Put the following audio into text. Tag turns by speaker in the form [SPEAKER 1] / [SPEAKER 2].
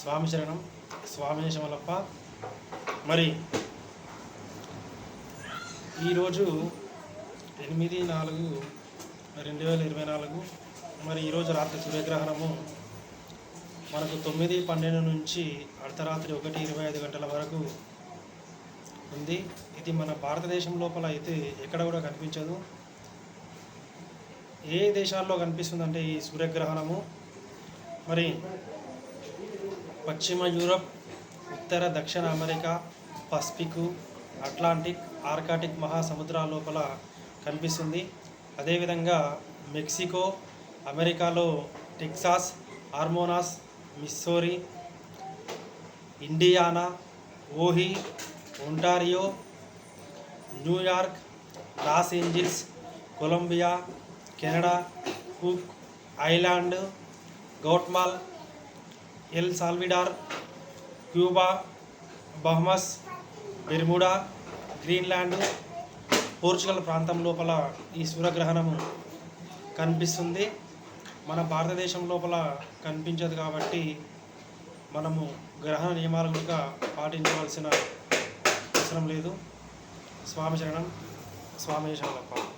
[SPEAKER 1] స్వామి శరణం స్వామి శమలప్ప. మరి ఈరోజు ఎనిమిది నాలుగు రెండు వేల ఇరవై నాలుగు మరి ఈరోజు రాత్రి సూర్యగ్రహణము మనకు తొమ్మిది పన్నెండు నుంచి అర్ధరాత్రి ఒకటి ఇరవై ఐదు గంటల వరకు ఉంది. ఇది మన భారతదేశం లోపల అయితే ఎక్కడ కూడా కనిపించదు. ఏ దేశాల్లో కనిపిస్తుందంటే ఈ సూర్యగ్రహణము? మరి పశ్చిమ యూరప్ ఉత్తర దక్షిణ అమెరికా పసిఫిక్ అట్లాంటిక్ ఆర్కాటిక్ మహాసముద్రాల లోపల కనిపిస్తుంది. అదేవిధంగా మెక్సికో అమెరికాలో Texas హార్మోనాస్ Missouri Indiana Ohio Ontario New York Los Angeles Colombia Canada Cook Island Guatemala El Salvador Cuba Bahamas Bermuda Greenland Portugal ప్రాంతం లోపల ఈ సూర్యగ్రహణము కనిపిస్తుంది. మన భారతదేశం లోపల కనిపించదు కాబట్టి మనము గ్రహణ నియమాలు కూడా పాటించవలసిన అవసరం లేదు. స్వామి శరణం. స్వామి శరణప్ప.